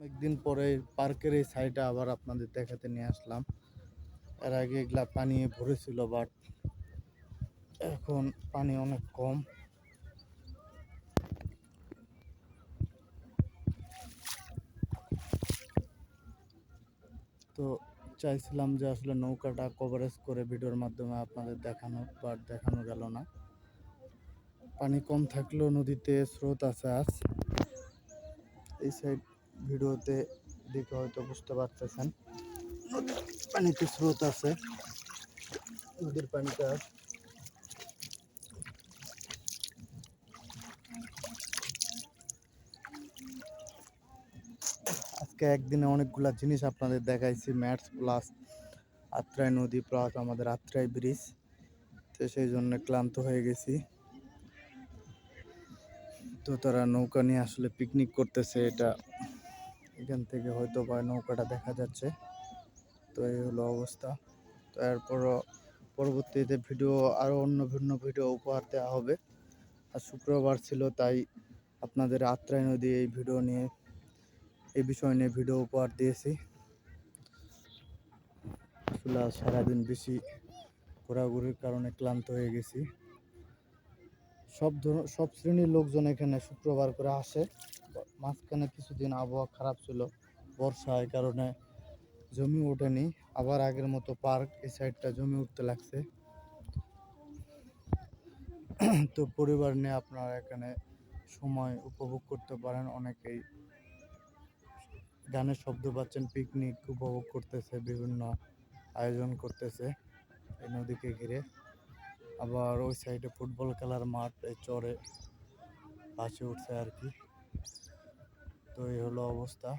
একদিন পরে পার্কের এই সাইডটা আবার আপনাদের দেখাতে নিয়ে আসলাম। এর আগে এগুলা পানি ভরেছিল বাট এখন পানি অনেক কম। তো চাইছিলাম যে আসলে নৌকাটা কভারেজ করে ভিডিওর মাধ্যমে আপনাদের দেখানো বাট দেখানো গেল না। পানি কম থাকলেও নদীতে স্রোত আছে আজ। এই সাইড ভিডিওতে দেখে হয়তো বুঝতে পারতেছেন। পানিতে স্রোত আছে, নদীর পানিতে আজ আজকে একদিনে অনেকগুলা জিনিস আপনাদের দেখাইছি, ম্যাটস প্লাস আত্রাই নদী প্লাস আমাদের আত্রাই ব্রিজ। তো সেই জন্য ক্লান্ত হয়ে গেছি। তো তারা নৌকা নিয়ে আসলে পিকনিক করতেছে, এটা এখান থেকে হয়তো বা নৌকাটা দেখা যাচ্ছে। তো এই হলো অবস্থা। তো এরপরও পরবর্তীতে ভিডিও, আরও অন্য ভিন্ন ভিডিও উপহার দেওয়া হবে। আর শুক্রবার ছিল, তাই আপনাদের আত্রাই নদী এই ভিডিও নিয়ে, এই বিষয় নিয়ে ভিডিও উপহার দিয়েছি। আসলে সারাদিন বেশি ঘোরাঘুরির কারণে ক্লান্ত হয়ে গেছি। সব ধর, সব শ্রেণির লোকজন এখানে শুক্রবার করে আসে। মাঝখানে কিছুদিন আবহাওয়া খারাপ ছিল বর্ষা এই কারণে জমি ওঠেনি, আবার আগের মতো পার্ক এই সাইডটা জমি উঠতে লাগছে। তো পরিবার নিয়ে আপনারা এখানে সময় উপভোগ করতে পারেন, অনেকেই গানের শব্দ পাচ্ছেন পিকনিক উপভোগ করতেছে, বিভিন্ন আয়োজন করতেছে এই নদীকে ঘিরে। আবার ওই সাইডে ফুটবল খেলার মাঠ, এই চরে পাশে উঠছে আর কি। তো এই হলো অবস্থা।